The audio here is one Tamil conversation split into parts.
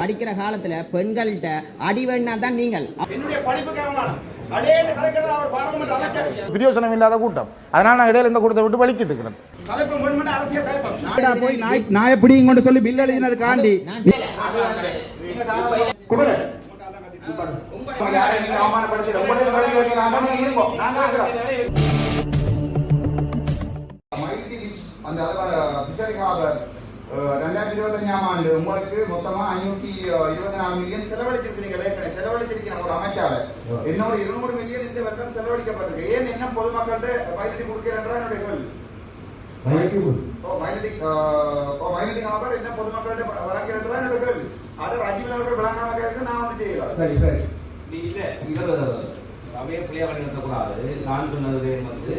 படிக்கிற காலத்துல பெண்கள்கிட்ட அடிவேண்ணா தான் நீங்கள். பிரியோசனம் இல்லாத கூட்டம். அதனால் நான் இடையில இந்த கூட்டத்தை விட்டு வலிக்கிட்டு இருக்கிறேன். போய் நாய் நாயை பிடிங்க கொண்டு சொல்லி பில் எழுதினது காண்டி அந்த ரெண்டாயிரத்தி இருபத்தஞ்சாம் ஆண்டு உங்களுக்கு மொத்தமா ஐநூத்தி இருபத்தி நாலு மில்லியன் செலவழிச்சிருக்கீங்க ஏற்கனவே செலவழிச்சிருக்கிற ஒரு அமைச்சாளர் என்னோட இருநூறு மில்லியன் இந்த வருடம் செலவழிக்கப்பட்டிருக்கு ஏன் என்ன பொதுமக்கள்கிட்ட பயிற்சி கொடுக்கிறன்றா என்னுடைய கேள்வி ஓ மைனடி ஓ மைனடி நபர் என்ன பொதுமக்கள்கிட்ட வழங்கிறதா என்னோட கேள்வி அதை ராஜீவ் அவர்கள் வழங்காம கேட்க நான் ஒன்றும் செய்யல சரி சரி நீ இல்ல இவர் சமய பிள்ளையா வழிநடத்தக்கூடாது நான் சொன்னது வந்து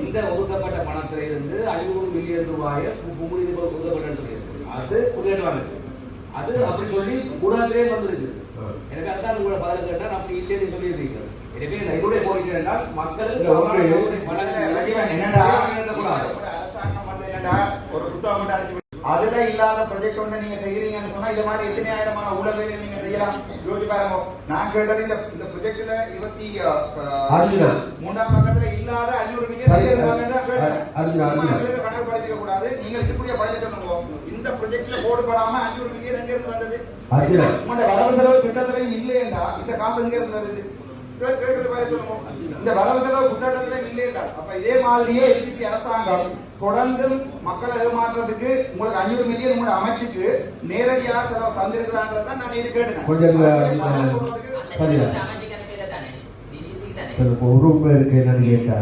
இந்த ஒதுக்கப்பட்ட பணத்தில இருந்து ஐநூறு மில்லியன் ரூபாயை குமுடி ஒதுக்கப்பட்ட சொல்லியிருக்கு அது புரியவானது அது அப்படி சொல்லி கூடாதே வந்திருக்கு. எனக்கு அதுதான் உங்களை பதில் கேட்டா அப்படி இல்லைன்னு சொல்லியிருக்கீங்க எனவே நான் என்னுடைய கோரிக்கை என்றால் மக்களுக்கு என்னடா அதுல இல்லாத ப்ரொஜெக்ட் ஒண்ணு நீங்க செய்யறீங்கன்னு சொன்னா இந்த மாதிரி எத்தனை ஆயிரமான ஊழல்களை நீங்க செய்யலாம்? யோசிச்சு பாருங்க. நான் கேட்டது இந்த இந்த ப்ரொஜெக்ட்ல இருபத்தி. மூன்றாம் பக்கத்துல இல்லாத ஐநூறு மில்லியன் படிக்க கூடாது. நீங்க இருக்கக்கூடிய பதில சொல்லுங்க. இந்த ப்ரொஜெக்ட்ல போடுபடாம ஐநூறு மில்லியன் எங்க இருந்து வந்தது. உங்களோட வரவு செலவு திட்டத்துல இல்லையேண்டா? இந்த காசு எங்க இருந்து வருது? இந்த வரவு செலவு திட்டத்துல இல்லையேண்டா? அப்ப இதே மாதிரியே அரசாங்கம் தொடர்ந்து மக்களை ஏமாற்றுறதுக்கு உங்களுக்கு அஞ்சூறு மில்லியன் உங்களோட அமைச்சுக்கு நேரடியாக செலவு தந்திருக்கிறாங்கிறத நான் இது கேட்டேன் கொஞ்சம் தானே? உண்மை இருக்கு என்னன்னு கேட்டா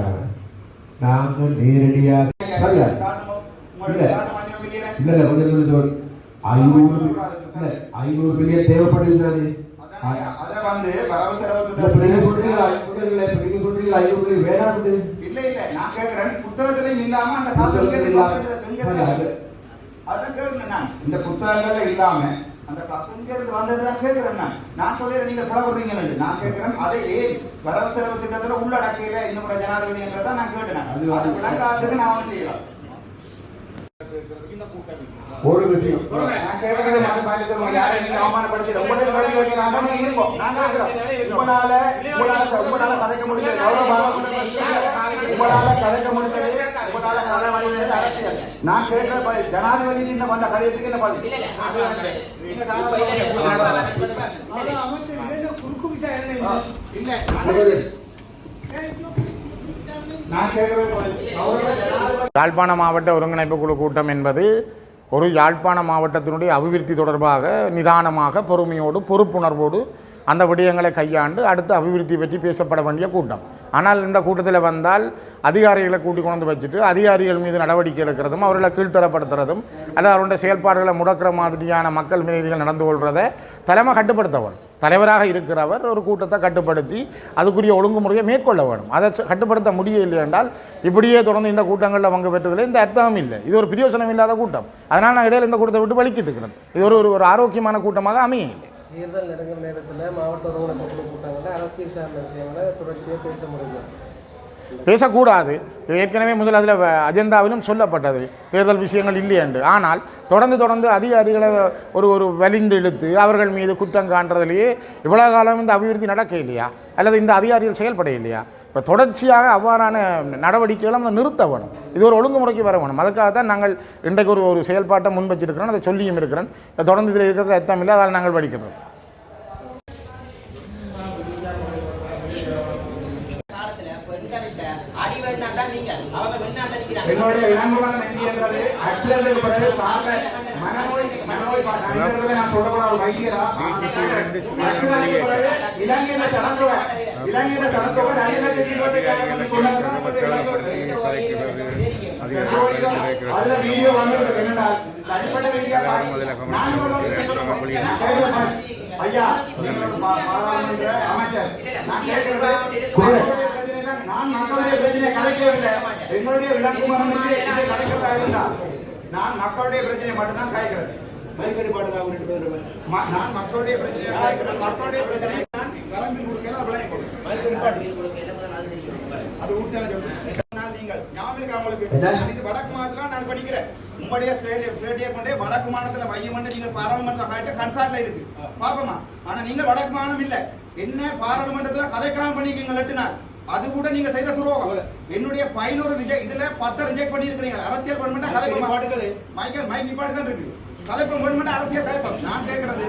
நாங்கள் நேரடியாக. ஐநூறு ஐநூறு மில்லியன் தேவைப்படுது தானே அதை வந்து வரவு செலவு இப்ப நீங்க சொல்றீங்களா மில்லியன் வேணாம்னு இல்ல இல்ல. நான் கேக்குறேன். புத்தகத்திலையும் இல்லாம அந்த காசு எங்க புத்தகத்துல இருந்து இல்லாம. வந்தது? அது- நான். இந்த புத்தகங்கள்ல இல்லாம அந்த காசு எங்க இருந்து வந்ததுதான் கேக்குறேன் நான். நான் சொல்லிடுறேன் நீங்க புலப்படுறீங்கன்னு நான் கேக்குறேன் அதை ஏன் வரவு செலவு திட்டத்துல உள்ளடக்கையில இன்னும் ஜனாதிபதி என்றதான் நான் கேட்டேன் அது- அது விளங்காததுக்கு நான் வந்து செய்யலாம் ஒரு விஷயம். நான் அவமானப்படுத்தி. உங்களால உங்களால உங்களால கதைக்க உங்களால கதைக்க உங்களால கதை அரசியல். பதில் ஜனாதிபதி இந்த வந்த கடிதத்துக்கு என்ன பதில்? இல்ல நான் கேட்கறது பதில். அவரோட ஜனாதிபதி யாழ்ப்பாண மாவட்ட ஒருங்கிணைப்பு குழு கூட்டம் என்பது ஒரு யாழ்ப்பாண மாவட்டத்தினுடைய அபிவிருத்தி தொடர்பாக நிதானமாக பொறுமையோடு பொறுப்புணர்வோடு அந்த விடயங்களை கையாண்டு அடுத்து அபிவிருத்தி பற்றி பேசப்பட வேண்டிய கூட்டம். ஆனால் இந்த கூட்டத்தில் வந்தால் அதிகாரிகளை கூட்டி கொண்டு வச்சுட்டு அதிகாரிகள் மீது நடவடிக்கை எடுக்கிறதும் அவர்களை கீழ்த்தரப்படுத்துறதும் அல்லது அவருடைய செயல்பாடுகளை முடக்கிற மாதிரியான மக்கள் மீதிகள் நடந்து கொள்வதை தலைமை கட்டுப்படுத்தவன் தலைவராக இருக்கிறவர் ஒரு கூட்டத்தை கட்டுப்படுத்தி அதுக்குரிய ஒழுங்குமுறையை மேற்கொள்ள வேணும் அதை கட்டுப்படுத்த முடியவில்லை என்றால் இப்படியே தொடர்ந்து இந்த கூட்டங்களில் பங்கு பெற்றதில் இந்த அர்த்தமும் இல்லை. இது ஒரு பிரியோசனம் இல்லாத கூட்டம். அதனால் நான் இடையில் இந்த கூட்டத்தை விட்டு வலிக்கிட்டு இருக்கிறேன். இது ஒரு ஒரு- ஒரு ஆரோக்கியமான கூட்டமாக அமைய இல்லை தேர்தல் நேரத்தில் மாவட்ட கூட்டங்களில் அரசியல் சார்ந்த விஷயங்களை தொடர்ச்சியாக பேச முடியும். பேசக்கூடாது. இது ஏற்கனவே முதல் அதில் அஜெண்டாவிலும் சொல்லப்பட்டது. தேர்தல் விஷயங்கள் இல்லை என்று. ஆனால் தொடர்ந்து தொடர்ந்து அதிகாரிகளை ஒரு ஒரு வலிந்து இழுத்து அவர்கள் மீது குற்றம் காண்றதுலேயே இவ்வளோ காலம் இந்த அபிவிருத்தி நடக்க இல்லையா? அல்லது இந்த அதிகாரிகள் செயல்பட இல்லையா? இப்போ தொடர்ச்சியாக அவ்வாறான நடவடிக்கைகளை நம்ம நிறுத்த வேணும். இது ஒரு ஒழுங்குமுறைக்கு வர வேணும். அதுக்காக தான் நாங்கள் இன்றைக்கு ஒரு ஒரு செயல்பாட்டை முன் வச்சிருக்கிறோம் அதை சொல்லியும் இருக்கிறேன் தொடர்ந்து இதில் இருக்கிறது அர்த்தம் இல்லை. நாங்கள் படிக்கிறோம் காலத்துல பெண்கள்கிட்ட அடிவேண்ணா தான் நீங்கள் அவங்க என்னுடைய இளங்குமரன் எம்பி என்றது ஆக்சிடென்ட்டுக்கு பிறகு பார்க்க மனநோய் மனநோய் பா- நான் சொல்லக்கூடாது வைத்தியரா ஆக்சிடென்ட்டுக்கு பிறகு இலங்கையில சனத்தொகை இலங்கையில சனத்தொகை ரெண்டு லட்சத்தி இருபத்தையாயிரம் சொன்னதுதான் நம்முடைய இலங்கை. அதுல வீடியோ வந்திருக்கு என்னடா அடிப்படை வீடியோ கேட்கிறேன். ஐயா அமைச்சர் நான் தான். நான் மக்களுடைய பிரச்சனை கலைக்கவில்லை இதை கலைக்கிறதா இருந்தா நான் மக்களுடைய பிரச்சனை மட்டும்தான் கலைக்கிறது ம- நான் மக்களுடைய பிரச்சனையை மக்களுடைய பிரச்சனை நான் வரம்பி கொடுக்கல விளங்கி கொடுக்கிறேன் அது சொல்றேன். நீங்கள் ஞாபகம் இருக்கா உங்களுக்கு இது வடக்கு மாதத்துல நான் படிக்கிறேன். உங்களுடைய சேலை சேட்டியை கொண்டே வடக்கு மாநிலத்துல நீங்க பாராளுமன்ற கன்சார்ட்ல இருக்கு. பாப்போமா? ஆனா நீங்க வடக்கு மாநிலம் இல்ல. என்ன பாராளுமன்றத்துல கதைக்காம பண்ணிருக்கீங்க எட்டு நாள். அது கூட நீங்க செய்த துரோகம். என்னுடைய பதினோரு ரிஜெக்ட் இதுல பத்து ரிஜெக்ட் பண்ணி இருக்கிறீங்க அரசியல் பண்ண கதை மைக்கேல் மைக் நிப்பாட்டு தான் இருக்கு. கலைப்பம் வேணுமெண்டா அரசியல் கலைப்பம் நான் கேட்கறது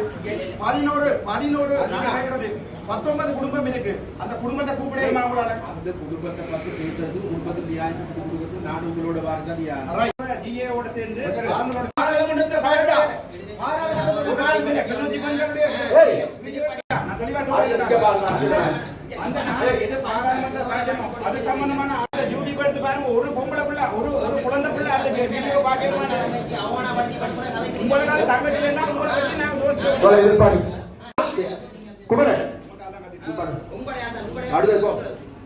பதினோரு பதினோரு நான் கேட்கறது பத்தொன்பது குடும்பம் இருக்கு. அந்த குடும்பத்தை கூப்பிடுமா அவங்களால அந்த குடும்பத்தை பத்தி பேசுறது குடும்பத்தை நியாயத்தை கொடுக்கறது நான் உங்களோட வாரசாரியா டிஏவோட சேர்ந்து அவங்களோட பாராளுமன்றத்தை பாருடா. பாராளுமன்றத்தை நான் தெளிவா அந்த நாளை எது பாராளுமன்ற காய்ச்சணும் அது சம்பந்தமான அந்த டியூட்டி எடுத்து பாருங்க. ஒரு பொம்பளை பிள்ளை ஒரு ஒரு குழந்தை பிள்ளை அந்த வீடியோ பாக்கணுமா உங்களால தங்கச்சி இல்லைன்னா உங்களை பத்தி நாங்க யோசிக்கிறோம்.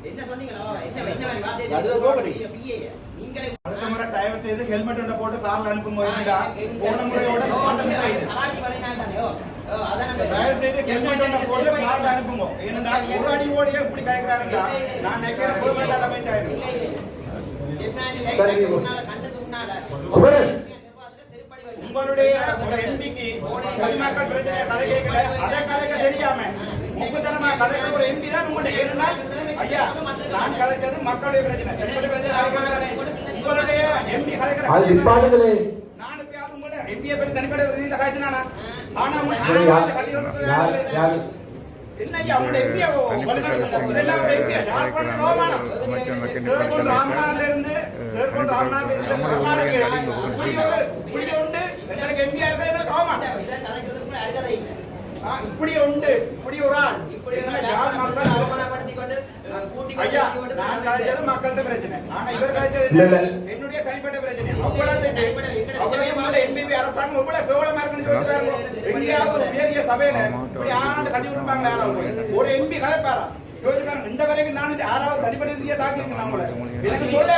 என்ன என்ன என்ன அடுத்த முறை தயவு செய்து ஹெல்மெட் போட்டு கார்ல அனுப்பும் போதுடா போன முறையோட தயவு செய்து ஹெல்மெட் போட்டு கார்ல அனுப்புங்க. ஏனென்றா ஒரு அடி ஓடியே இப்படி கேட்கிறாருடா நான் உங்களுடைய ஒரு எம்பிக்கு பொதுமக்கள் பிரச்சனையை கதை கேட்கல. அதை கதைக்க தெரியாம முக்குத்தனமா கதைக்கிற ஒரு எம்பி தான் உங்களுடைய ஏன்னா ஐயா நான் கதைக்கிறது மக்களுடைய பிரச்சனை. தனிப்பட்ட பிரச்சனை. உங்களுடைய எம்பி கதைக்கிற நிப்பாட்டுங்களே நான் எப்பயாவது உங்களோட எம்பியை பற்றி தனிப்பட்ட ரீதியில கதைச்சினானா? இப்படி உண்டு. இப்படி ஒரு ஆள். இப்படி என்ன யார் மக்கள் அவமானப்படுத்தி கொண்டு ஸ்கூட்டி ஐயா நான் கதைச்சது மக்கள்கிட்ட பிரச்சனை. ஆனா இவர்? என்னுடைய தனிப்பட்ட பிரச்சனை. அவ்வளவு அவ்வளவு சபையில இப்படி ஆண்டு விடுப்பாங்களா யாராவது ஒரு எம்பி கதைப்பாரா யோசிச்சு பாருங்க இந்த வரைக்கும் நான் யாராவது தனிப்பட்ட ரீதியா தாக்கியிருக்கேன் நம்மள எனக்கு சொல்ல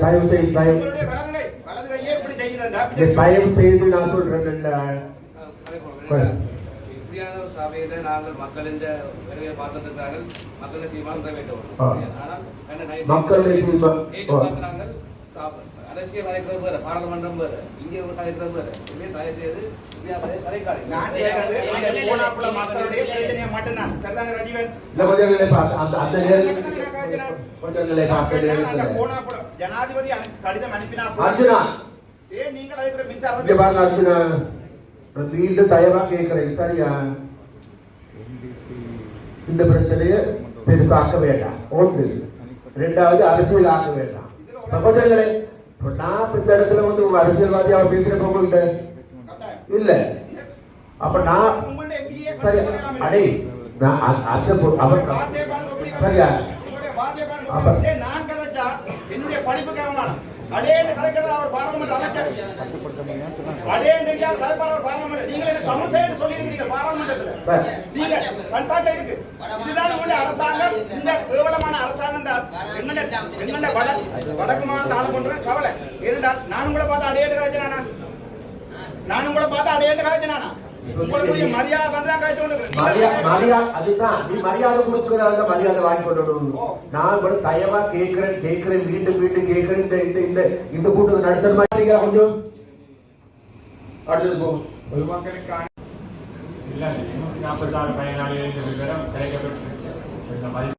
தயவு செய்து தயவு செய்து நான் சொல்றேன் இல்ல. இப்படியான ஒரு சபையில நாங்கள் மக்களின் வருகையை பார்த்திருக்கிறார்கள் மக்களின் தீர்மானம் நிறைவேற்ற ஆ. வேண்டும் ஆனால் என்ன நை- மக்களுடைய தீர்மானம். அரசியல் கதைக்கிறது வேற பாராளுமன்றம் வேற இங்கே ஒரு கதைக்கிறது வேற. இதுவே தயவு செய்து அந்த கோணாப்புல மக்களுடைய பிரச்சனையை மட்டும்தான். சரிதானே ரஜீவன். ஜனாதிபதி? கடிதம் அனுப்பினா அர்ஜுனா. ஏன் நீங்கள் அதுக்கு மின்சாரம் மீண்டும் தயவா கேட்கிறேன் சரியா? இந்த பிரச்சனையை பெருசாக்க வேண்டாம். ஒன்று. ரெண்டாவது அரசியல் ஆக்க வேண்டாம் சகோதரர்களே இப்ப நான் இந்த இடத்துல வந்து உங்க அரசியல்வாதியாக பேசுறப்ப உங்கள்கிட்ட இல்ல. அப்ப நான் சரி. அடே நான் அந்த அவர் சரியா? அப்ப- நான் கதைச்சா என்னுடைய படிப்பு கேவலம் அடேன்னு கதைக்கிறது அவர் பாராளுமன்ற அமைச்சர். அடேன்னு கதைப்பார் அவர் பாராளுமன்ற? நீங்க என்ன தமிழ் சைடு சொல்லியிருக்கீங்க பாராளுமன்றத்துல? ப- நீங்க கன்சார்ட்ல இருக்கு. இதுதான் உங்களுடைய அரசாங்கம். இந்த கேவலமான அரசாங்கம் தான். வட வடக்கு மாநில ஆளு பண்ற கவலை. ஏனென்றால் நான் உங்களை பார்த்து அடையாட்டு காய்ச்சினானா நான் உங்களை பார்த்து அடையாட்டு காய்ச்சினானா மரியாதை வாங்கி கொண்டு. நான் கூட தயவா கேட்கிறேன் கேட்கிறேன் மீண்டும் மீண்டும் கேட்கிறேன். இந்த இந்த இந்த இந்த கூட்டத்தை நடத்துற மாதிரி கொஞ்சம்? அடுத்தது பொதுமக்களுக்கான இல்லை பயனாளிகள் கிடைக்கப்பட்டிருக்கு.